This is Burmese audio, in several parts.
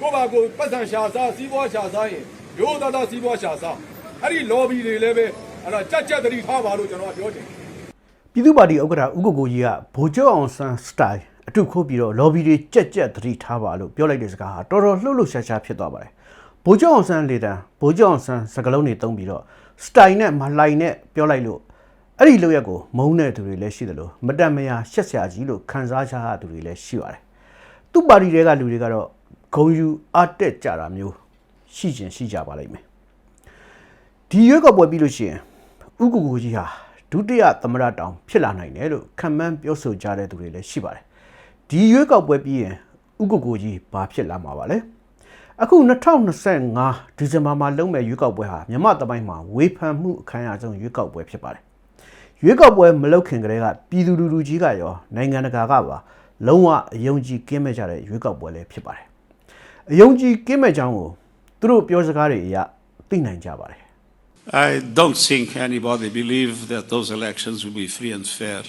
ကိုယ့်ဘာကိုယ်ပတ်စံရှာစားစီးပွားရှာစားရင်ရိုးသားသားစီးပွားရှာစားအဲ့ဒီ lobby တွေလည်းပဲအဲ့ဒါကြက်ကြက်တတိထားပါလို့ကျွန်တော်ကပြောချင်တယ်ပြည်သူ့ပါတီဥက္ကဋ္ဌဦးကိုကိုကြီးကဗိုလ်ချုပ်အောင်ဆန်းစတိုင်အထုခိုးပြီးတော့ lobby တွေကြက်ကြက်သတိထားပါလို့ပြောလိုက်တဲ့စကားဟာတော်တော်လှုပ်လှုပ်ရှားရှားဖြစ်သွားပါတယ်ဗိုလ်ချုပ်အောင်ဆန်းလေတံဗိုလ်ချုပ်အောင်ဆန်းစကားလုံးတွေတုံးပြီးတော့စတိုင်နဲ့မလှိုင်နဲ့ပြောလိုက်လို့အဲ့ဒီလောက်ရက်ကိုမုန်းတဲ့သူတွေလည်းရှိတယ်လို့မတန်မယာရှက်ဆရာကြီးလို့ခံစားချရသူတွေလည်းရှိပါတယ်သူ့ပါတီတွေကလူတွေကတော့ ဂုံယူအတက်ကြတာမျိုးရှိကျင်ရှိကြပါလိမ့်မယ်ဒီရွေးကောက်ပွဲပြီးလို့ရှိရင်ဥက္ကူကိုကြီးဟာဒုတိယသမရတောင်ဖြစ်လာနိုင်တယ်လို့ခံမှန်းပြောဆိုကြတဲ့သူတွေလည်းရှိပါတယ်ဒီရွေးကောက်ပွဲပြီးရင်ဥက္ကူကိုကြီးဘာဖြစ်လာမှာပါလဲအခု2025ဒီဇင်ဘာမှာလုပ်မဲ့ရွေးကောက်ပွဲဟာမြန်မာတမိုင်းမှာဝေဖန်မှုအခမ်းအနားဆုံးရွေးကောက်ပွဲဖြစ်ပါတယ်ရွေးကောက်ပွဲမလုပ်ခင်ကတည်းကပြည်သူလူထုကြီးကရောနိုင်ငံတကာကပါလုံးဝအယုံကြည်ကင်းမဲ့ကြတဲ့ရွေးကောက်ပွဲလည်းဖြစ်ပါတယ် အယုံကြည်ကင်းမဲ့ကြောင်းကိုသူတို့ပြောစကားတွေအရသိနိုင်ကြပါတယ် I don't think anybody believes that those elections will be free and fair.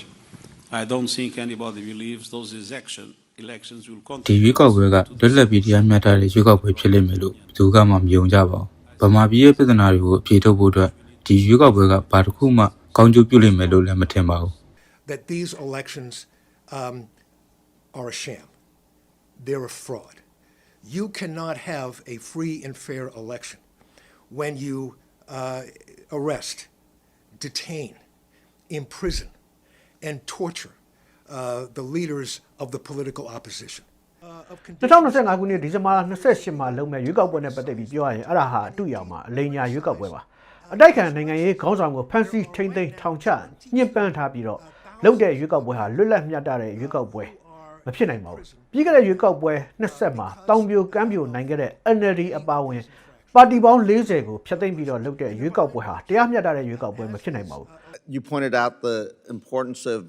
I don't think anybody believes those election, elections will ဒီ continue. ရွေးကောက်ပွဲကလွတ်လပ်ပြီးတရားမျှတတဲ့ရွေးကောက်ပွဲဖြစ်လိမ့်မယ်လို့ဘယ်သူကမှမယုံကြပါဘူး။ဗမာပြည်ရဲ့ပြည်ထနာတွေကိုအပြေထုတ်ဖို့အတွက်ဒီရွေးကောက်ပွဲကဘာတစ်ခုမှကောင်းကျိုးပြုလိမ့်မယ်လို့လည်းမထင်ပါဘူး that these elections um, are a sham. They're a fraud. You cannot have a free and fair election when you uh, arrest, detain, imprison, and torture uh, the leaders of the political opposition. Uh, of conditions- 2025ခုနှစ်ဒီဇင်ဘာ28မှာလုပ်မဲ့ရွေးကောက်ပွဲနဲ့ပတ်သက်ပြီးပြောရရင်အဲ့ဒါဟာအတူရောင်မှာအလိန်ညာရွေးကောက်ပွဲပါအတိုက်ခံနိုင်ငံရေးခေါင်းဆောင်ကိုဖမ်းဆီးထိန်းသိမ်းထောင်ချညှဉ်းပန်းထားပြီးတော့လုပ်တဲ့ရွေးကောက်ပွဲဟာလွတ်လပ်မျှတတဲ့ရွေးကောက်ပွဲ မဖြစ်နိုင်ပါဘူးပြီးခဲ့တဲ့ရွေးကောက်ပွဲ20မှာတောင်ပြိုကမ်းပြိုနိုင်ခဲ့တဲ့ NLD အပါအဝင်ပါတီပေါင်း40ကိုဖျက်သိမ်းပြီးတော့လုပ်တဲ့ရွေးကောက်ပွဲဟာတရားမျှတတဲ့ရွေးကောက်ပွဲမဖြစ်နိုင်ပါဘူး You pointed out the importance of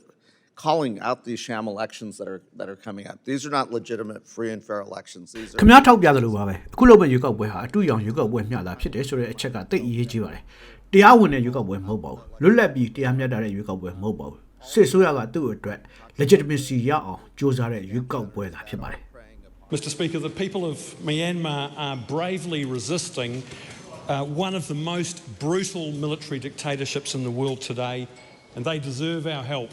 calling out these sham elections that are that are coming up. These are not legitimate, free and fair elections. These ခင် are ဗျားထောက်ပြသလိုပါပဲအခုလုပ်မဲ့ရွေးကောက်ပွဲဟာအတူရောင်ရွေးကောက်ပွဲမျှတာဖြစ်တယ်ဆိုတဲ့အချက်ကတိတ်အရေးကြီးပါတယ်တရားဝင်တဲ့ရွေးကောက်ပွဲမဟုတ်ပါဘူးလွတ်လပ်ပြီးတရားမျှတတဲ့ရွေးကောက်ပွဲမဟုတ်ပါဘူးစစ်ဆိုးရကသူ့အတွက် legitimacy ရအောင်စ조사တဲ့ရွေးကောက်ပွဲသာဖြစ်ပါတယ် Mr. Speaker, the people of Myanmar are bravely resisting uh, one of the most brutal military dictatorships in the world today, and they deserve our help.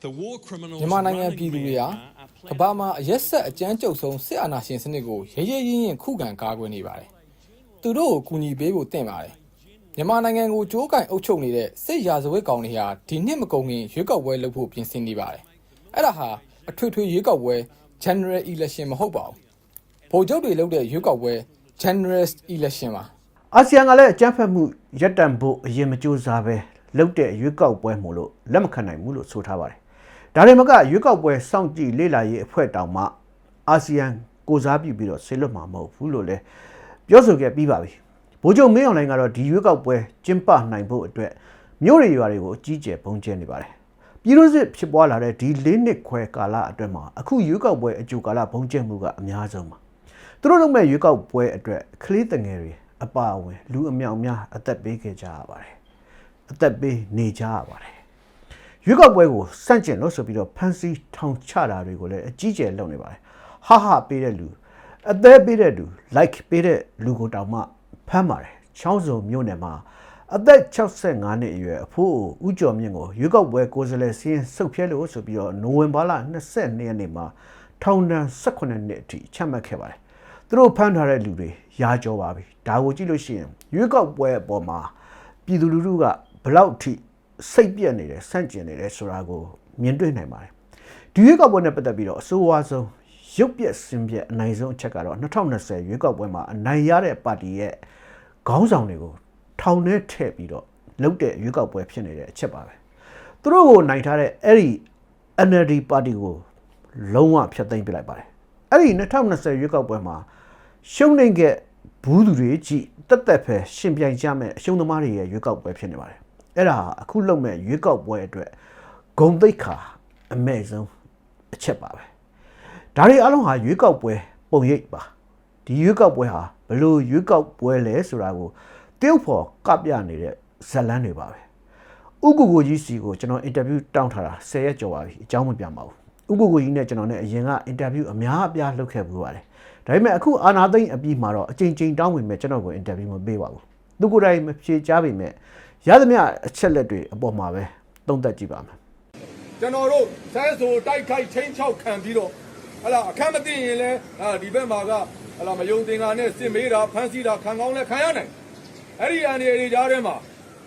The war criminals မြန်မာနိုင်ငံ running ပြည်သူတွေဟာ Myanmar are ကမ္ဘာမှာအရက်ဆက်အကြမ်းကြုတ်ဆုံးစစ်အာဏာရှင်စနစ်ကိုရဲရဲရင့်ရင့်ခုခံကာကွယ်နေပါတယ်။သူတို့ကိုကူညီပေးဖို့တင့်ပါတယ်။ မြန်မာနိုင်ငံကိုကြိုးကင်အုပ်ချုပ်နေတဲ့စစ်ရာဇဝတ်ကောင်တွေဟာဒီနှစ်မကုန်ခင်ရွေးကောက်ပွဲလုပ်ဖို့ပြင်ဆင်နေပါတယ်။အဲ့ဒါဟာအထွေထွေရွေးကောက်ပွဲ General Election မဟုတ်ပါဘူး။ဗိုလ်ချုပ်တွေလုပ်တဲ့ရွေးကောက်ပွဲ General Election ပါ။အာဆီယံကလည်းအကြမ်းဖက်မှုရပ်တန့်ဖို့အရင်မကြိုးစားပဲလုပ်တဲ့ရွေးကောက်ပွဲမို့လို့လက်မခံနိုင်ဘူးလို့ဆိုထားပါတယ်ဒါတွေမကရွေးကောက်ပွဲစောင့်ကြည့်လေ့လာရေးအဖွဲ့တောင်မှအာဆီယံကိုစားပြုပြီးတော့ဆေလွတ်မှာမဟုတ်ဘူးလို့လည်းပြောဆိုခဲ့ပြီးပါပြီ ဗိုလ်ချုပ်မင်းအောင်လှိုင်ကတော့ဒီရွေးကောက်ပွဲကျင်းပနိုင်ဖို့အတွက်မြို့တွေရွာတွေကိုအကြီးကျယ်ပုံကျဲနေပါတယ်ပြည်လို့စစ်ဖြစ်ပွားလာတဲ့ဒီ၄နှစ်ခွဲကာလအတွင်းမှာအခုရွေးကောက်ပွဲအကျိုးကာလဘုံကျဲမှုကအများဆုံးပါသူတို့လုပ်မဲ့ရွေးကောက်ပွဲအတွက်ကလေးတငယ်တွေအပါအဝင်လူအမြောက်အများအသက်ပေးခဲ့ကြရပါတယ်အသက်ပေးနေကြရပါတယ်ရွေးကောက်ပွဲကိုစန့်ကျင်လို့ဆိုပြီးတော့ဖန်စီထောင်ချတာတွေကိုလည်းအကြီးကျယ်လုပ်နေပါတယ်ဟာဟာပေးတဲ့လူအသက်ပေးတဲ့လူ like ပေးတဲ့လူကိုတောင်မှ ဖမ်းပါတယ်ချောင်းစုံမြို့နယ်မှာအသက်65နှစ်အရွယ်အဖိုးအိုဦးကျော်မြင့်ကိုရွေးကောက်ပွဲကိုယ်စားလှယ်စီးရင်ဆုတ်ဖြဲလို့ဆိုပြီးတော့နိုဝင်ဘာလ22ရက်နေ့မှာထောင်ဒဏ်18နှစ်အထိချမှတ်ခဲ့ပါတယ်သူတို့ဖမ်းထားတဲ့လူတွေရာကြောပါပြီဒါကိုကြည့်လို့ရှိရင်ရွေးကောက်ပွဲအပေါ်မှာပြည်သူလူထုကဘယ်လောက်ထိစိတ်ပြက်နေတယ်စန့်ကျင်နေတယ်ဆိုတာကိုမြင်တွေ့နိုင်ပါတယ်ဒီရွေးကောက်ပွဲနဲ့ပတ်သက်ပြီးတော့အဆိုးအဝါဆုံး ရုပ်ပြက်စင်ပြက်အနိုင်ဆုံးအချက်ကတော့2020ရွေးကောက်ပွဲမှာအနိုင်ရတဲ့ပါတီရဲ့ခေါင်းဆောင်တွေကိုထောင်ထဲထည့်ပြီးတော့လုပ်တဲ့ရွေးကောက်ပွဲဖြစ်နေတဲ့အချက်ပါပဲသူတို့ကိုနိုင်ထားတဲ့အဲ့ဒီ NLD ပါတီကိုလုံးဝဖျက်သိမ်းပစ်လိုက်ပါတယ်အဲ့ဒီ2020ရွေးကောက်ပွဲမှာရှုံးနေခဲ့ဘူးသူတွေကြည့်တက်တက်ဖယ်ရှင်ပြိုင်ကြမဲ့အရှုံးသမားတွေရဲ့ရွေးကောက်ပွဲဖြစ်နေပါတယ်အဲ့ဒါဟာအခုလုပ်မဲ့ရွေးကောက်ပွဲအတွက်ဂုံတိတ်ခါအမဲ့ဆုံးအချက်ပါပဲ ဒါတွေအလုံးဟာရွေးကောက်ပွဲပုံရိပ်ပါဒီရွေးကောက်ပွဲဟာဘယ်လိုရွေးကောက်ပွဲလဲဆိုတာကိုတရုတ်ဖော်ကပြနေတဲ့ဇတ်လန်းတွေပါပဲဥက္ကူကိုကြီးစီကိုကျွန်တော်အင်တာဗျူးတောင်းထားတာ10ရက်ကျော်ပါပြီအကြောင်းမပြန်ပါဘူးဥက္ကူကိုကြီးနဲ့ကျွန်တော်နဲ့အရင်ကအင်တာဗျူးအများအပြားလုပ်ခဲ့ဘူးပါတယ်ဒါပေမဲ့အခုအာနာသိမ့်အပြီးမှာတော့အချိန်ချင်းတောင်းဝင်မဲ့ကျွန်တော်ကိုအင်တာဗျူးမပေးပါဘူးသူကိုယ်တိုင်မဖြေချပေမဲ့ရသမျှအချက်လက်တွေအပေါ်မှာပဲသုံးသပ်ကြည့်ပါမယ်ကျွန်တော်တို့ဆဲဆိုတိုက်ခိုက်ချင်းချောက်ခံပြီးတော့ ဟလာအခက်မသိရင်လည်းအာဒီဘက်မှာကဟလာမယုံသင်္ကာနဲ့စစ်မေးတာဖမ်းဆီးတာခံကောင်းလဲခံရနိုင်အဲ့ဒီအန်ဒီအေကြားထဲမှာ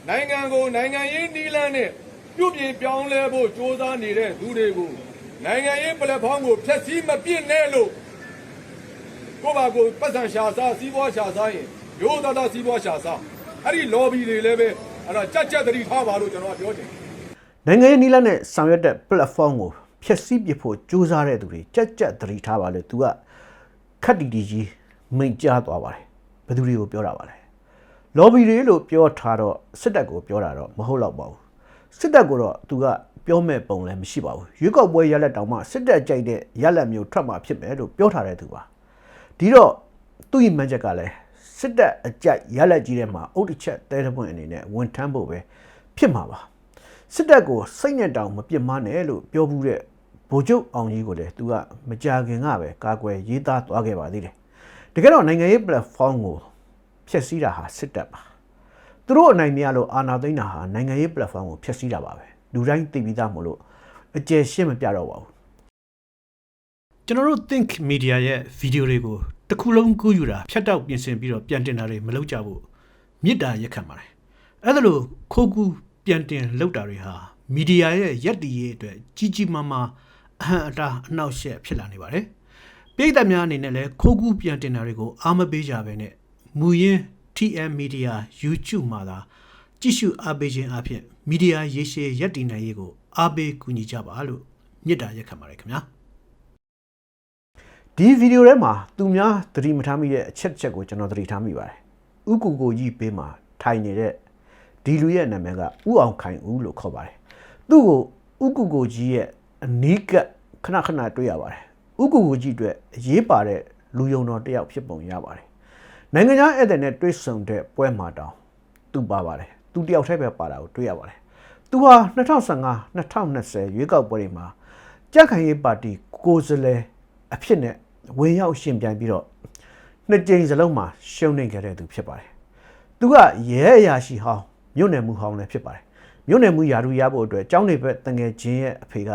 နိုင်ငံကိုနိုင်ငံရေးနီးလန်းနဲ့ပြုပြင်ပြောင်းလဲဖို့ကြိုးစားနေတဲ့သူတွေကိုနိုင်ငံရေးပလက်ဖောင်းကိုဖျက်ဆီးမပြစ်နဲ့လို့ကိုယ့်ဘာကိုပတ်စံရှာစားစီးပွားရှာစားရင်ရိုးသားသားစီးပွားရှာစားအဲ့ဒီ lobby တွေလည်းပဲအဲ့ဒါကြက်ကြက်သတိထားပါလို့ကျွန်တော်ကပြောချင်တယ်နိုင်ငံရေးနီလာနဲ့ဆောင်ရွက်တဲ့ platform ကို ဖျက်ဆီးပစ်ဖို့ကြိုးစားတဲ့သူတွေကြက်ကြက်သတိထားပါလေသူကခက်တီတီကြီးမိန်ကြားသွားပါတယ်ဘယ်သူတွေကိုပြောတာပါလဲ lobby တွေလို့ပြောထားတော့စစ်တပ်ကိုပြောတာတော့မဟုတ်တော့ပါဘူးစစ်တပ်ကိုတော့သူကပြောမဲ့ပုံလည်းမရှိပါဘူးရွေးကောက်ပွဲရလက်တောင်မှစစ်တပ်ကြိုက်တဲ့ရလက်မျိုးထွက်မှာဖြစ်မယ်လို့ပြောထားတဲ့သူပါဒီတော့သူ့ရဲ့မှန်ချက်ကလည်းစစ်တပ်အကြိုက်ရလက်ကြီးထဲမှာအုတ်တစ်ချက်တဲတဲ့ပွင့်အနေနဲ့ဝန်ထမ်းဖို့ပဲဖြစ်မှာပါ စစ်တပ်ကိုစိတ်နဲ့တောင်မပြစ်မနဲ့လို့ပြောဘူးတဲ့ဗိုလ်ချုပ်အောင်ကြီးကိုလည်းသူကမကြာခင်ကပဲကာကွယ်ရေးသားသွားခဲ့ပါသေးတယ်။တကယ်တော့နိုင်ငံရေး platform ကိုဖျက်ဆီးတာဟာစစ်တပ်ပါ။သူတို့အနိုင်မရလို့အာဏာသိမ်းတာဟာနိုင်ငံရေး platform ကိုဖျက်ဆီးတာပါပဲ။လူတိုင်းသိပြီးသားမို့လို့အကျယ်ရှင်းမပြတော့ပါဘူး။ကျွန်တော်တို့ think media ရဲ့ဗီဒီယိုတွေကိုတစ်ခုလုံးကူးယူတာဖြတ်တောက်ပြင်ဆင်ပြီးတော့ပြန်တင်တာတွေမလုပ်ကြဘူးမြစ်တာရက်ခံပါတယ်အဲ့ဒါလို့ခိုးကူး ပြန်တင်လုပ်တာတွေဟာမီဒီယာရဲ့ရက်တီရေးအတွက်ကြီးကြီးမားမားအဟံအတားအနှောက်အယှက်ဖြစ်လာနေပါတယ်ပြည်သက်များအနေနဲ့လည်းခိုးကူးပြန်တင်တာတွေကိုအားမပေးကြဘဲနဲ့မူရင်း TM Media YouTube မှာသာကြည့်ရှုအားပေးခြင်းအပြင်မီဒီယာရေးရှည်ရက်တည်နိုင်ရေးကိုအားပေးကူညီကြပါလို့မြစ်တာရက်ခံပါတယ်ခင်ဗျာဒီဗီဒီယိုထဲမှာသူများသတိမထားမိတဲ့အချက်တစ်ချက်ကိုကျွန်တော်သတိထားမိပါတယ်။ဥကူကိုကြီးပေးမှာထိုင်နေတဲ့ ဒီလူရဲ့နာမည်ကဥအောင်ခိုင်ဦးလို့ခေါ်ပါတယ်။သူ့ကိုဥကူကိုကြီးရဲ့အနီးကပ်ခဏခဏတွေ့ရပါတယ်။ဥကူကိုကြီးအတွက်အရေးပါတဲ့လူယုံတော်တစ်ယောက်ဖြစ်ပုံရပါတယ်။နိုင်ငံခြားဧည့်သည်နဲ့တွေ့ဆုံတဲ့ပွဲမှာတောင်သူပါပါတယ်။သူတယောက်တည်းပဲပါတာကိုတွေ့ရပါတယ်။သူဟာ2015 2020ရွေးကောက်ပွဲတွေမှာကြက်ခိုင်ရေးပါတီကိုယ်စားလှယ်အဖြစ်နဲ့ဝင်ရောက်ရှင်ပြိုင်ပြီးတော့နှစ်ကြိမ်စလုံးမှာရှုံးနေခဲ့တဲ့သူဖြစ်ပါတယ်။သူကရဲအရာရှိဟောင်း မြို့နယ်မှုဟောင်းလည်းဖြစ်ပါတယ်။မြို့နယ်မှုယာရူရဖို့အတွက်ကျောင်းနေဘက်တငယ်ချင်းရဲ့အဖေက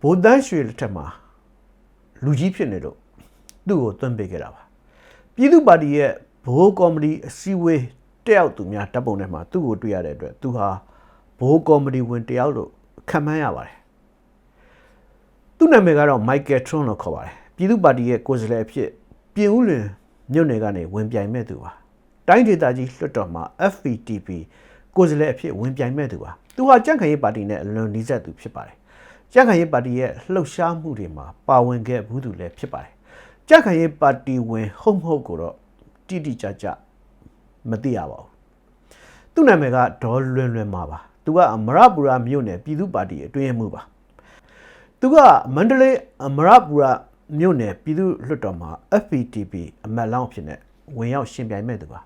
ဗိုလ်တန်းရွှေလက်ထက်မှာလူကြီးဖြစ်နေလို့သူ့ကိုသွင်းပေးခဲ့တာပါ။ပြည်သူ့ပါတီရဲ့ဘိုးကော်မတီအစည်းအဝေးတက်ရောက်သူများတပ်ပုံထဲမှာသူ့ကိုတွေ့ရတဲ့အတွက်သူဟာဘိုးကော်မတီဝင်တယောက်လို့ခံမှန်းရပါတယ်။သူ့နာမည်ကတော့ Michael Tron လို့ခေါ်ပါတယ်ပြည်သူ့ပါတီရဲ့ကိုယ်စားလှယ်အဖြစ်ပြင်ဦးလွင်မြို့နယ်ကနေဝင်ပြိုင်မဲ့သူပါတိုင်းဒေသကြီးလွှတ်တော်မှာ FPTP ကိုယ်စားလှယ်အဖြစ်ဝင်ပြိုင်မဲ့သူပါသူဟာကြံ့ခိုင်ရေးပါတီနဲ့အလွန်နီးစပ်သူဖြစ်ပါတယ်ကြံ့ခိုင်ရေးပါတီရဲ့လှုပ်ရှားမှုတွေမှာပါဝင်ခဲ့ဘူးသူလည်းဖြစ်ပါတယ်ကြံ့ခိုင်ရေးပါတီဝင်ဟုတ်မဟုတ်ကိုတော့တိတိကျကျမသိရပါဘူးသူ့နာမည်ကဒေါ်လွင်လွင်မာပါသူကအမရပူရာမြို့နယ်ပြည်သူ့ပါတီအတွင်းရေးမှူးပါသူကမန္တလေးအမရပူရာမြို့နယ်ပြည်သူ့လွှတ်တော်မှာ FPTP အမတ်လောင်းအဖြစ်နဲ့ဝင်ရောက်ရှင်ပြိုင်မဲ့သူပါ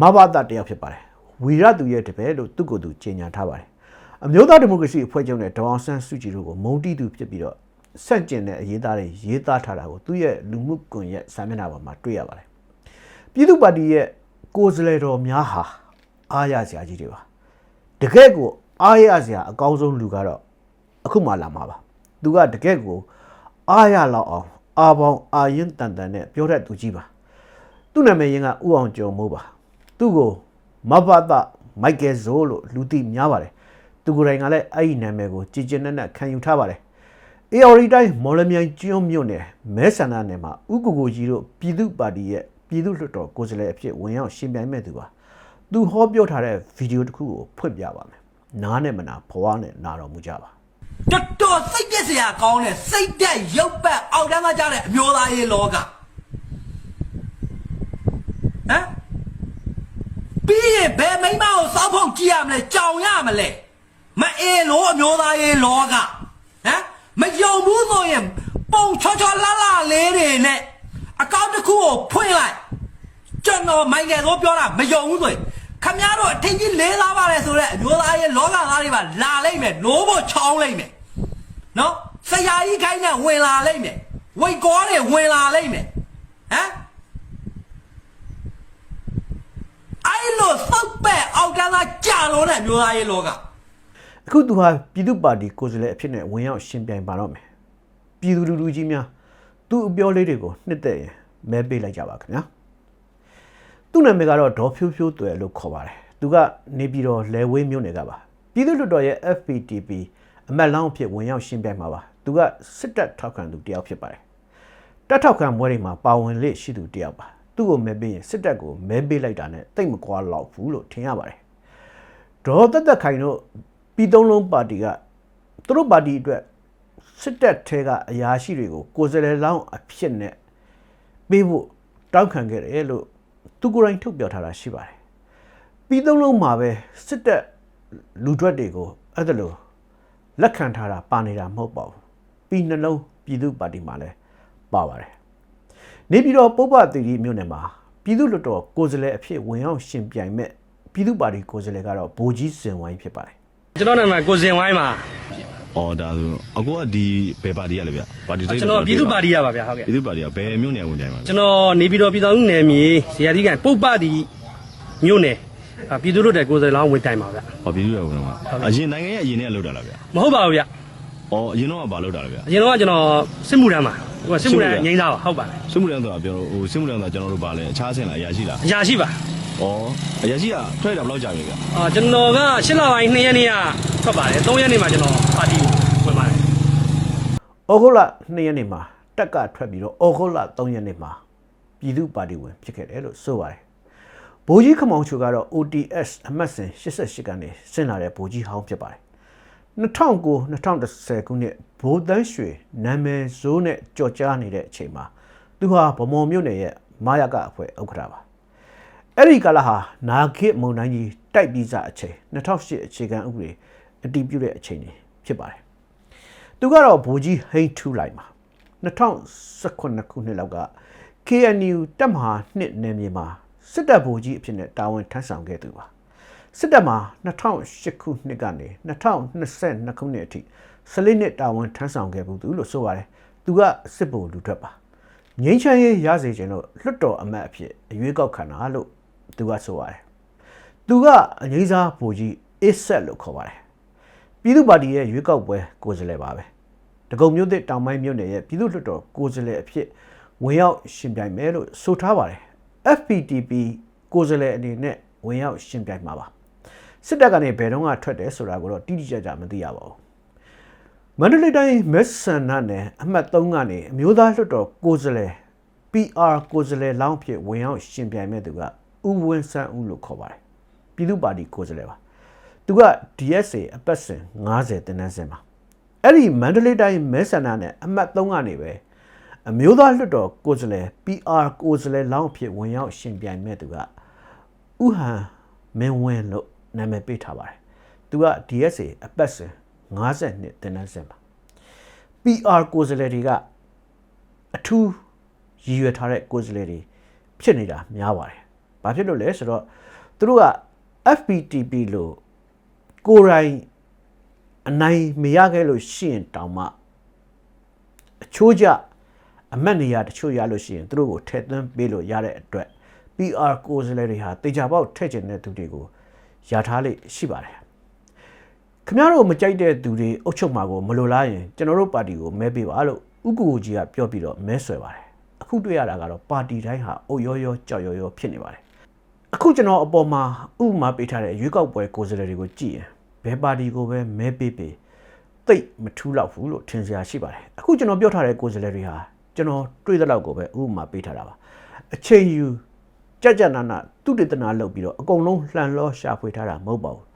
မဘာသာတယောက်ဖြစ်ပါတယ် ဝီရသူရဲ့တပည့်လို့သူ့ကိုယ်သူကြေညာထားပါတယ်အမျိုးသားဒီမိုကရေစီအဖွဲ့ချုပ်နဲ့ဒေါအောင်ဆန်းစုကြည်တို့ကိုမုံတီးသူဖြစ်ပြီးတော့ဆန့်ကျင်တဲ့အရေးသားတွေရေးသားထားတာကိုသူ့ရဲ့လူမှုကွန်ရက်စာမျက်နှာပေါ်မှာတွေ့ရပါတယ်ပြည်သူ့ပါတီရဲ့ကိုယ်စားလှယ်တော်များဟာအားရစရာကြီးတွေပါတကယ့်ကိုအားရစရာအကောင်းဆုံးလူကတော့အခုမှလာမှာပါသူကတကယ့်ကိုအားရလောက်အောင်အာပေါင်းအာရင်တန်တန်နဲ့ပြောတတ်သူကြီးပါသူ့နာမည်ရင်းကဥအောင်ကျော်မိုးပါသူ့ကို မဘတာမိုက်ကယ်ဇိုးလို့လူသိများပါတယ်သူကိုယ်တိုင်ကလည်းအဲ့ဒီနာမည်ကိုကြည်ကျင်နဲ့နဲ့ခံယူထားပါတယ်အေအော်ရီတိုင်းမော်လမြိုင်ကျွန်းမြို့နယ်မဲဆန္ဒနယ်မှာဥကူကိုကြီးတို့ပြည်သူ့ပါတီရဲ့ပြည်သူ့လွှတ်တော်ကိုယ်စားလှယ်အဖြစ်ဝင်ရောက်ရှင်ပြိုင်မဲ့သူပါသူဟောပြောထားတဲ့ဗီဒီယိုတစ်ခုကိုဖွင့်ပြပါမယ်နားနဲ့မနာဘွားနဲ့နာတော်မူကြပါတော်တော်စိတ်ပြည့်စရာကောင်းတဲ့စိတ်တက်ရုပ်ပတ်အောက်တန်းကကြတဲ့အမျိုးသားရေးလောကဟမ် ပြီးရင်ဘယ်မိန်းမကိုစောက်ဖုံကြည့်ရမလဲကြောင်ရမလဲမအေလို့အမျိုးသားရေးလောကဟမ်မယုံဘူးဆိုရင်ပုံချောချောလာလာလေးတွေနဲ့အကောင့်တစ်ခုကိုဖွင့်လိုက်ကျွန်တော်မိုင်ကယ်တော့ပြောတာမယုံဘူးဆိုရင်ခမရတို့အထင်ကြီးလေးသားပါလေဆိုတော့အမျိုးသားရေးလောကသားတွေပါလာလိုက်မယ်လို့ဖို့ချောင်းလိုက်မယ်နော်ဆရာကြီးခိုင်းနဲ့ဝင်လာလိမ့်မယ်ဝိတ်ကောတွေဝင်လာလိမ့်မယ် အောက်တန်းသားကြာလုံးတဲ့အမျိုးသားရေးလောကအခုသူဟာပြည်သူ့ပါတီကိုယ်စားလှယ်အဖြစ်နဲ့ဝင်ရောက်ရှင်ပြိုင်ပါတော့မယ်ပြည်သူလူထုကြီးများသူ့အပြောလေးတွေကိုနှစ်သက်ရင်မဲပေးလိုက်ကြပါခင်ဗျာသူ့နာမည်ကတော့ဒေါ်ဖြိုးဖြိုးသွယ်လို့ခေါ်ပါတယ်သူကနေပြည်တော်လဲဝေးမြို့နယ်ကပါပြည်သူ့လွှတ်တော်ရဲ့ FPTP အမတ်လောင်းအဖြစ်ဝင်ရောက်ရှင်ပြိုင်မှာပါသူကစစ်တပ်ထောက်ခံသူတယောက်ဖြစ်ပါတယ်တပ်ထောက်ခံပွဲတွေမှာပါဝင်လေ့ရှိသူတယောက်ပါ သူ့ကိုမဲပေးရင်စစ်တပ်ကိုမဲပေးလိုက်တာနဲ့တိတ်မကွာတော့ဘူးလို့ထင်ရပါတယ်ဒေါ်သက်သက်ခိုင်တို့ပြည်သုံးလုံးပါတီကသူတို့ပါတီအတွက်စစ်တပ်ထဲကအရာရှိတွေကိုကိုယ်စားလှယ်လောင်းအဖြစ်နဲ့ပေးဖို့တောင်းခံခဲ့တယ်လို့သူကိုယ်တိုင်ထုတ်ပြောထားတာရှိပါတယ်ပြည်သုံးလုံးမှာပဲစစ်တပ်လူထွက်တွေကိုအဲ့ဒါလို့လက်ခံထားတာပါနေတာမဟုတ်ပါဘူးပြည်နှလုံးပြည်သူ့ပါတီမှာလည်းပါပါတယ် နေပြည်တော်ပုပ္ပသီရိမြို့နယ်မှာပြည်သူ့လွှတ်တော်ကိုယ်စားလှယ်အဖြစ်ဝင်ရောက်ရှင်ပြိုင်မဲ့ပြည်သူ့ပါတီကိုယ်စားလှယ်ကတော့ဗိုလ်ကြီးစင်ဝိုင်းဖြစ်ပါတယ်ကျွန်တော်နာမည်ကိုစင်ဝိုင်းပါ။အော်ဒါဆိုအကိုကဒီဘယ်ပါတီရလဲဗျ။ပါတီကျွန်တော်ပြည်သူ့ပါတီရပါဗျာဟုတ်ကဲ့ပြည်သူ့ပါတီကဘယ်မြို့နယ်ဝင်ကြမှာလဲကျွန်တော်နေပြည်တော်ပြည်တော်စုနယ်မြေဇေယျတိကန်ပုပ္ပတိမြို့နယ်အာပြည်သူ့တို့တဲ့ကိုယ်စားလှယ်လောင်းဝင်တိုင်ပါဗျာ။ဟောပြည်သူ့ရဝင်မှာ။အရင်နိုင်ငံရဲ့အရင်နဲ့လောက်တာလားဗျမဟုတ်ပါဘူးဗျာ။ အော်အရင်တော့ကဘာလောက်တာလဲဗျအရင်တော့ကကျွန်တော်စစ်မှုထမ်းပါဟိုကစစ်မှုထမ်းငိမ့်သားပါဟုတ်ပါတယ်။စစ်မှုထမ်းဆိုတာပြောဟိုစစ်မှုထမ်းဆိုတာကျွန်တော်တို့ဗာလဲအခြားဆင်လားအရာရှိလားအရာရှိပါ။အော်အရာရှိကထွက်ရတာဘယ်လောက်ကြာပြီဗျအာကျွန်တော်က၈လပိုင်း2ရက်နေ့ကထွက်ပါတယ်3ရက်နေ့မှာကျွန်တော်ပါတီဝင်ပါတယ်။ဩဂုတ်လ2ရက်နေ့မှာတက်ကထွက်ပြီးတော့ဩဂုတ်လ3ရက်နေ့မှာပြည်သူ့ပါတီဝင်ဖြစ်ခဲ့တယ်လို့ဆိုပါတယ်။ဗိုလ်ကြီးခမောင်ချိုကတော့ OTS အမှတ်စဉ်88ကနေဆင်းလာတဲ့ဗိုလ်ကြီးဟောင်းဖြစ်ပါတယ်။ 2009-2010ခုနှစ်ဘိုးတန်းရွှေနာမည်ဆိုးနဲ့ကြော်ကြားနေတဲ့အချိန်မှာသူဟာဗမော်မြို့နယ်ရဲ့မာယကအဖွဲ့ဥက္ကဋ္ဌပါ။အဲ့ဒီကာလဟာနာခိမုံတိုင်းကြီးတိုက်ပြီးစားအချိန်2008အခြေခံဥပဒေအတည်ပြုတဲ့အချိန်ကြီးဖြစ်ပါတယ်။သူကတော့ဗိုလ်ကြီးဟိန်းထူလိုက်မှာ2019ခုနှစ်လောက်က KNU တပ်မဟာနှစ်နယ်မြေမှာစစ်တပ်ဗိုလ်ကြီးအဖြစ်နဲ့တာဝန်ထမ်းဆောင်ခဲ့သူပါ စစ်တပ်မှာ2008ခုနှစ်ကနေ2022ခုနှစ်အထိ14နှစ်တာဝန်ထမ်းဆောင်ခဲ့ဘူးသူလို့ဆိုပါတယ်သူကစစ်ဗိုလ်လူထွက်ပါငိမ့်ချမ်းရေးရစေခြင်းလို့လွတ်တော်အမတ်အဖြစ်အရွေးကောက်ခံတာလို့သူကဆိုပါတယ်သူကအငိမ့်စားဗိုလ်ကြီးအစ်ဆက်လို့ခေါ်ပါတယ်ပြည်သူ့ပါတီရဲ့ရွေးကောက်ပွဲကိုယ်စားလှယ်ပါပဲတကုံမြို့သစ်တောင်ပိုင်းမြို့နယ်ရဲ့ပြည်သူ့လွှတ်တော်ကိုယ်စားလှယ်အဖြစ်ဝင်ရောက်ရှင်ပြိုင်မယ်လို့ဆိုထားပါတယ် FPTP ကိုယ်စားလှယ်အနေနဲ့ဝင်ရောက်ရှင်ပြိုင်မှာပါ စစ်တပ်ကနေဘယ်တော့မှထွက်တယ်ဆိုတာကိုတော့တိတိကျကျမသိရပါဘူးမန္တလေးတိုင်းမက်ဆန်နာနယ်အမှတ်3ကနေအမျိုးသားလွှတ်တော်ကိုယ်စားလှယ် PR ကိုယ်စားလှယ်လောင်းဖြစ်ဝင်ရောက်ရှင်ပြိုင်မဲ့သူကဦးဝင်းစန်းဦးလို့ခေါ်ပါတယ်ပြည်သူ့ပါတီကိုယ်စားလှယ်ပါသူက DSA အပတ်စဉ်90တင်နန်းစင်မှာအဲ့ဒီမန္တလေးတိုင်းမဲဆန္ဒနဲ့အမှတ်3ကနေပဲအမျိုးသားလွှတ်တော်ကိုယ်စားလှယ် PR ကိုယ်စားလှယ်လောင်းအဖြစ်ဝင်ရောက်ရှင်ပြိုင်မဲ့သူကဥဟန်မင်းဝင်းလို့ နာမည်ပေးထားပါတယ်သူက DSA အပတ်စဉ်52တင်နန်းစင်မှာ PR ကိုယ်စားလှယ်တွေကအထူးရည်ရွယ်ထားတဲ့ကိုယ်စားလှယ်တွေဖြစ်နေတာများပါတယ်။ဘာဖြစ်လို့လဲဆိုတော့သူတို့က FPTP လို့ကိုယ်တိုင်အနိုင်မရခဲ့လို့ရှိရင်တောင်မှအချိုးကျအမတ်နေရာတချို့ရလို့ရှိရင်သူတို့ကိုထည့်သွင်းပေးလို့ရတဲ့အတွက် PR ကိုယ်စားလှယ်တွေဟာတေချာပေါက်ထည့်ကျင်တဲ့သူတွေကို ယာထားလိရှိပါတယ်ခင်ဗျားတို့မကြိုက်တဲ့သူတွေအုပ်ချုပ်မှာကိုမလိုလားရင်ကျွန်တော်တို့ပါတီကိုမဲပေးပါလို့ဥက္ကူကြီးကပြောပြီးတော့မဲဆွဲပါတယ်အခုတွေ့ရတာကတော့ပါတီတိုင်းဟာအုပ်ရောရောကြောက်ရောရောဖြစ်နေပါတယ်အခုကျွန်တော်အပေါ်မှာဥပမာပေးထားတဲ့ရွေးကောက်ပွဲကိုယ်စားလှယ်တွေကိုကြည့်ရင်ဘယ်ပါတီကိုပဲမဲပေးပေးတိတ်မထူးတော့ဘူးလို့ထင်စရာရှိပါတယ်အခုကျွန်တော်ပြောထားတဲ့ကိုယ်စားလှယ်တွေဟာကျွန်တော်တွေ့တဲ့လောက်ကိုပဲဥပမာပေးထားတာပါအချိန်ယူ ကြကြနာနာသူတေသနာလုပ်ပြီးတော့အကုန်လုံးလှန်လောရှာဖွေထားတာမဟုတ်ပါဘူး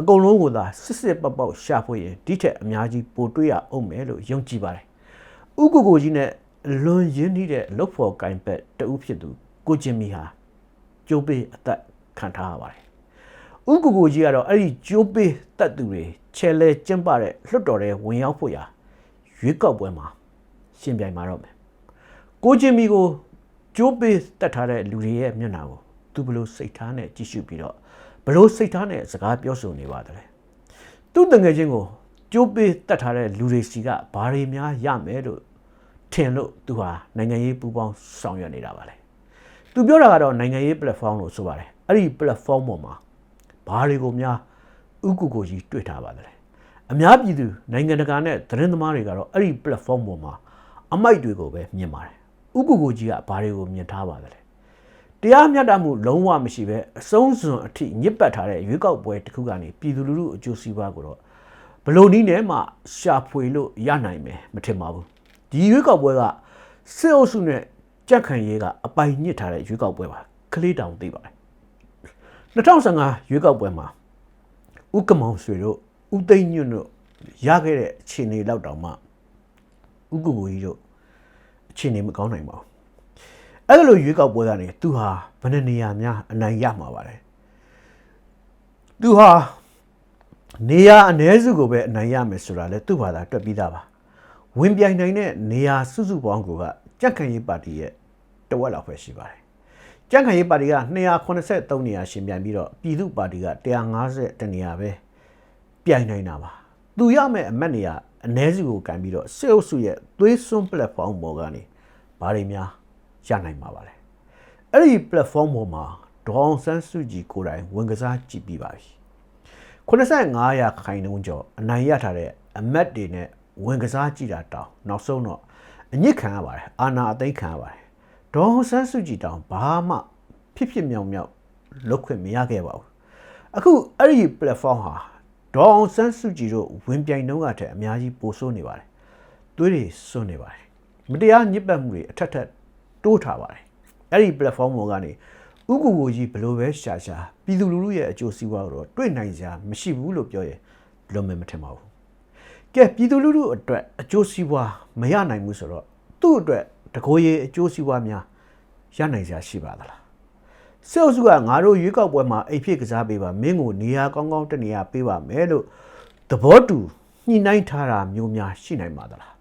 အကုန်လုံးကိုသာစစ်စစ်ပတ်ပေါက်ရှာဖွေရင်ဒီထက်အများကြီးပိုတွေ့ရအောင်မယ်လို့ယုံကြည်ပါတယ်။ဥက္ကိုကိုကြီးနဲ့လွန်ရင်းနှီးတဲ့လုတ်ဖော်ကင်ပက်တဦးဖြစ်သူကိုချင်းမီဟာကျိုးပေးအသက်ခံထားရပါတယ်။ဥက္ကိုကိုကြီးကတော့အဲ့ဒီကျိုးပေးတတ်သူတွေချဲလဲကျင်းပတဲ့လွတ်တော်တဲ့ဝင်ရောက်ဖို့ရာရွေးကောက်ပွဲမှာရှင်ပြိုင်မှာတော့မယ်။ကိုချင်းမီကို ကျိုးပေးတတ်ထားတဲ့လူတွေရဲ့မျက်နှာကိုသူဘလို့စိတ်ထားနဲ့ကြည့်ရှုပြီးတော့ဘလို့စိတ်ထားနဲ့စကားပြောဆိုနေပါသလဲသူ့တငယ်ချင်းကိုကျိုးပေးတတ်ထားတဲ့လူတွေစီကဘာတွေများရမယ်လို့ထင်လို့သူဟာနိုင်ငံရေးပူးပေါင်းဆောင်ရွက်နေတာပါလေသူပြောတာကတော့နိုင်ငံရေး platform လို့ဆိုပါတယ်အဲ့ဒီ platform ပေါ်မှာဘာတွေကိုများဥက္ကုကိုကြီးတွေ့ထားပါသလဲအများပြည်သူနိုင်ငံတကာနဲ့သတင်းသမားတွေကတော့အဲ့ဒီ platform ပေါ်မှာအမိုက်တွေကိုပဲမြင်ပါတယ် ဥက္ကုကိုကြီးကဘာတွေကိုမြင်ထားပါသလဲတရားမျှတမှုလုံးဝမရှိပဲအဆုံးစွန်အထိညစ်ပတ်ထားတဲ့ရွေးကောက်ပွဲတစ်ခုကနေပြည်သူလူထုအကျိုးစီးပွားကိုတော့ဘယ်လို့နည်းနဲ့မှရှာဖွေလို့ရနိုင်မယ်မထင်ပါဘူးဒီရွေးကောက်ပွဲကစစ်အုပ်စုနဲ့ကြက်ခံရေးကအပိုင်ညစ်ထားတဲ့ရွေးကောက်ပွဲပါကလေးတောင်သိပါတယ်2015ရွေးကောက်ပွဲမှာဥက္ကမောင်ဆွေတို့ဥသိမ့်ညွန့်တို့ရခဲ့တဲ့အခြေအနေလောက်တောင်မှဥက္ကကိုကြီးတို့ အခြေအနေမကောင်းနိုင်ပါဘူးအဲ့ဒါလိုရွေးကောက်ပွဲကနေသူဟာဘယ်နှနေရာများအနိုင်ရမှာပါလဲသူဟာနေရာအ ਨੇ စုကိုပဲအနိုင်ရမယ်ဆိုတာလဲသူ့ဘာသာတွက်ပြီးသားပါဝင်ပြိုင်နိုင်တဲ့နေရာစုစုပေါင်းကကြက်ခံရေးပါတီရဲ့တဝက်လောက်ပဲရှိပါတယ်ကြက်ခံရေးပါတီက283နေရာရှင်ပြိုင်ပြီးတော့ပြည်သူ့ပါတီက150နေရာပဲပြိုင်နိုင်တာပါသူရမယ့်အမတ်နေရာ အ ਨੇ စုကိုကန်ပြီးတော့စစ်အုပ်စုရဲ့သွေးစွန်း platform ပေါ်ကနေဘာတွေများရနိုင်မှာပါလဲအဲ့ဒီ platform ပေါ်မှာဒေါအောင်ဆန်းစုကြည်ကိုယ်တိုင်ဝင်ကစားကြည့်ပြီးပါပြီ85ရာခိုင်နှုန်းကျော်အနိုင်ရထားတဲ့အမတ်တွေနဲ့ဝင်ကစားကြည့်တာတောင်နောက်ဆုံးတော့အညစ်ခံရပါတယ်အာနာအသိမ်းခံရပါတယ်ဒေါအောင်ဆန်းစုကြည်တောင်ဘာမှဖြစ်ဖြစ်မြောင်မြောင်လုပ်ခွင့်မရခဲ့ပါဘူးအခုအဲ့ဒီ platform ဟာ ဒေါအောင်ဆန်းစုကြည်တို့ဝင်ပြိုင်နှုန်းကတည်းအများကြီးပိုဆိုးနေပါတယ်သွေးတွေစွန့်နေပါတယ်မတရားညစ်ပတ်မှုတွေအထက်ထက်တိုးထားပါတယ်အဲ့ဒီ platform ပေါ်ကနေဥကူကိုကြီးဘလို့ပဲရှာရှာပြည်သူလူထုရဲ့အကျိုးစီးပွားကိုတော့တွေ့နိုင်စရာမရှိဘူးလို့ပြောရင်လွန်မယ်မထင်ပါဘူးကဲပြည်သူလူထုအတွက်အကျိုးစီးပွားမရနိုင်ဘူးဆိုတော့သူ့အတွက်တကိုယ်ရည်အကျိုးစီးပွားများရနိုင်စရာရှိပါသလား စေအုပ်စုကငါတို့ရွေးကောက်ပွဲမှာအိတ်ဖြစ်ကစားပေးပါမင်းကိုနေရာကောင်းကောင်းတနေရာပေးပါမယ်လို့သဘောတူညှိနှိုင်းထားတာမျိုးများရှိနိုင်ပါသလား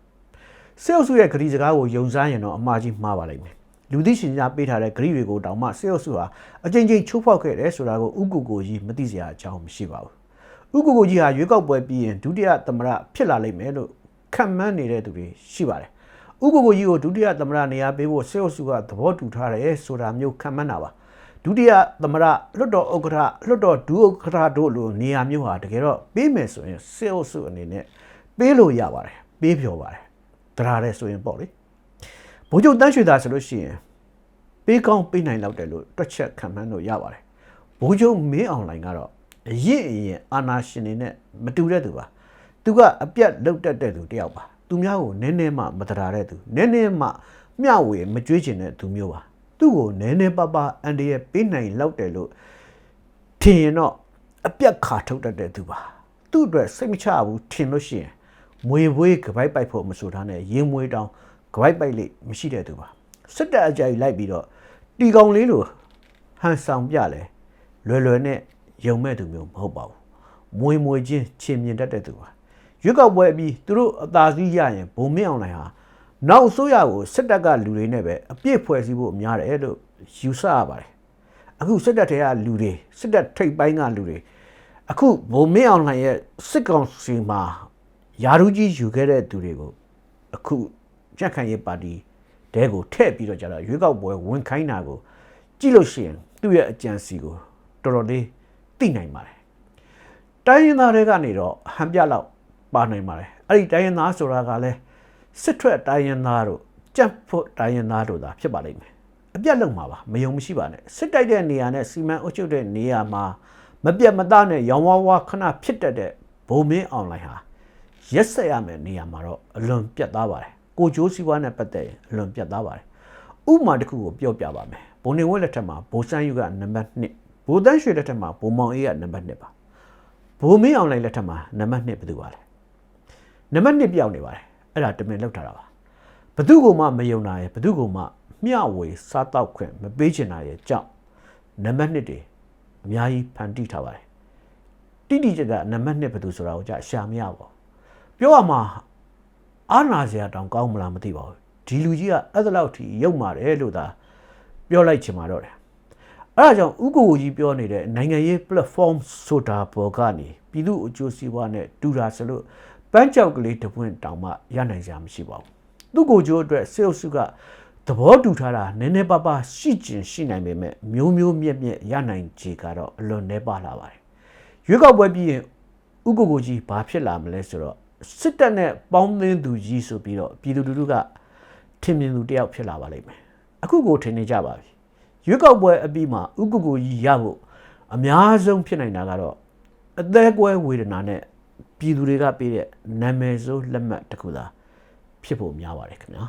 စေအုပ်စုရဲ့ဂရီစကားကိုယုံစားရင်တော့အမှားကြီးမှားပါလိမ့်မယ်လူသိရှင်ကြားပေးထားတဲ့ဂရီတွေကိုတောင်မှစေအုပ်စုဟာအကြိမ်ကြိမ်ချိုးဖောက်ခဲ့တယ်ဆိုတာကိုဥက္ကုကိုကြီးမသိစရာအကြောင်းမရှိပါဘူးဥက္ကုကိုကြီးဟာရွေးကောက်ပွဲပြီးရင်ဒုတိယသမရဖြစ်လာလိမ့်မယ်လို့ခံမှန်းနေတဲ့သူတွေရှိပါတယ်ဥက္ကုကိုကြီးကိုဒုတိယသမရနေရာပေးဖို့စေအုပ်စုကသဘောတူထားတယ်ဆိုတာမျိုးခံမှန်းတာပါ ဒုတိယသမရလွတ်တော်ဥက္ကဋ္ဌလွတ်တော်ဒုဥက္ကဋ္ဌတို့လိုနေရာမျိုးဟာတကယ်တော့ပေးမယ်ဆိုရင်စေအုပ်စုအနေနဲ့ပေးလို့ရပါတယ်ပေးပြောပါတယ်တရားရဲဆိုရင်ပေါ့လေဘိုးချုပ်တန်းရွှေသားဆိုလို့ရှိရင်ပေးကောင်းပေးနိုင်လောက်တယ်လို့တွက်ချက်ခံမှန်းလို့ရပါတယ်ဘိုးချုပ်မင်းအွန်လိုင်းကတော့အရင်အရင်အာနာရှင်နေနဲ့မတူတဲ့သူပါသူကအပြတ်လုတ်တက်တဲ့သူတယောက်ပါသူများကိုနည်းနည်းမှမတရားတဲ့သူနည်းနည်းမှမျှဝေမကြွေးချင်တဲ့သူမျိုးပါ သူ့ကိုနည်းနည်းပါးပါးအန်တရဲ့ပေးနိုင်လောက်တယ်လို့ထင်ရင်တော့အပြတ်ခါထုတ်တတ်တဲ့သူပါသူ့အတွက်စိတ်မချဘူးထင်လို့ရှိရင်မွေဘွေးကပိုက်ပိုက်ဖို့မဆိုထားနဲ့ရင်မွေးတောင်းကပိုက်ပိုက်လေးမရှိတဲ့သူပါစစ်တပ်အကြိုက်လိုက်ပြီးတော့တီကောင်လေးလိုဟန်ဆောင်ပြလဲလွယ်လွယ်နဲ့ယုံမဲ့သူမျိုးမဟုတ်ပါဘူးမွေမွေချင်းချင်းမြင်တတ်တဲ့သူပါရွက်ကောက်ပွဲအပြီးသူတို့အသာစီးရရင်ဘုံမင်းအောင်နိုင်ဟာ နောက်အစိုးရကိုစစ်တပ်ကလူတွေနဲ့ပဲအပြစ်ဖွဲ့စည်းဖို့များတယ်လို့ယူဆရပါတယ်အခုစစ်တပ်ထဲကလူတွေစစ်တပ်ထိပ်ပိုင်းကလူတွေအခုဘုံမင်းအောင်နိုင်ရဲ့စစ်ကောင်စီမှာယာရုကြီးယူခဲ့တဲ့သူတွေကိုအခုကြက်ခံရေးပါတီတဲကိုထည့်ပြီးတော့ကြတော့ရွေးကောက်ပွဲဝင်ခိုင်းတာကိုကြည့်လို့ရှိရင်သူ့ရဲ့အကြံစီကိုတော်တော်လေးသိနိုင်ပါတယ်တိုင်းရင်းသားတွေကနေတော့ဟန်ပြလောက်ပါနိုင်ပါတယ်အဲ့ဒီတိုင်းရင်းသားဆိုတာကလည်း စစ်ထွက်တိုင်းရင်းသားတို့ကြက်ဖို့တိုင်းရင်းသားတို့သာဖြစ်ပါလိမ့်မယ်အပြတ်လုံမှာပါမယုံမရှိပါနဲ့စစ်တိုက်တဲ့နေရာနဲ့စီမံအုပ်ချုပ်တဲ့နေရာမှာမပြတ်မသားနဲ့ရောင်ဝါးဝါခဏဖြစ်တတ်တဲ့ဘုံမင်းအွန်လိုင်းဟာရက်ဆက်ရမယ်နေရာမှာတော့အလွန်ပြတ်သားပါတယ်ကိုကျိုးစီးပွားနဲ့ပတ်သက်ရင်အလွန်ပြတ်သားပါတယ်ဥပမာတစ်ခုကိုပြောပြပါမယ်ဘုံနေဝက်လက်ထက်မှာဘိုးဆန်းယူကနံပါတ်1ဘိုးတန်းရွှေလက်ထက်မှာဘိုးမောင်အေးကနံပါတ်2ပါဘိုးမင်းအောင်လိုင်းလက်ထက်မှာနံပါတ်2ဘယ်သူပါလဲနံပါတ်2ပြောင်းနေပါတယ် အဲ့ဒါတမင်လောက်ထားတာပါဘသူကမှမယုံတာရဲ့ဘသူကမှမျှဝေစားတော့ခွင့်မပေးချင်တာရဲ့ကြောင့်နံပါတ်1တွေအများကြီးဖန်တီးထားပါတယ်တိတိကျကျနံပါတ်1ဘယ်သူဆိုတာကိုကြာရှာမရပါဘူးပြောရမှာအာနာစရာတောင်ကောင်းမလားမသိပါဘူးဒီလူကြီးကအဲ့ဒါလောက်ထိရုပ်မာတယ်လို့သာပြောလိုက်ချင်ပါတော့တယ်အဲ့ဒါကြောင့်ဥက္ကိုကြီးပြောနေတဲ့နိုင်ငံရေး platform ဆိုတာပေါ်ကနေပြည်သူအကျိုးစီးပွားနဲ့တူတာဆိုလို့ ပန်းကြောက်ကလေးတစ်ပွင့်တောင်မှရနိုင်စရာမရှိပါဘူးသူ့ကိုကျိုးအတွက်စေအုပ်စုကသဘောတူထားတာနည်းနည်းပါးပါးရှိကျင်ရှိနိုင်ပေမဲ့မျိုးမျိုးမြက်မြက်ရနိုင်ခြေကတော့အလွန်နှဲပါလာပါတယ်ရွေးကောက်ပွဲပြီးရင်ဥက္ကိုကိုကြီးဘာဖြစ်လာမလဲဆိုတော့စစ်တပ်နဲ့ပေါင်းသင်းသူကြီးဆိုပြီးတော့ပြည်သူလူထုကထင်မြင်သူတယောက်ဖြစ်လာပါလိမ့်မယ်အခုကိုထင်နေကြပါပြီရွေးကောက်ပွဲအပြီးမှာဥက္ကိုကိုကြီးရဖို့အများဆုံးဖြစ်နိုင်တာကတော့အသက်ကွဲဝေဒနာနဲ့ ပြည်သူတွေကပေးတဲ့နာမည်ဆိုးလက်မှတ်တစ်ခုသာဖြစ်ဖို့များပါတယ်ခင်ဗျာ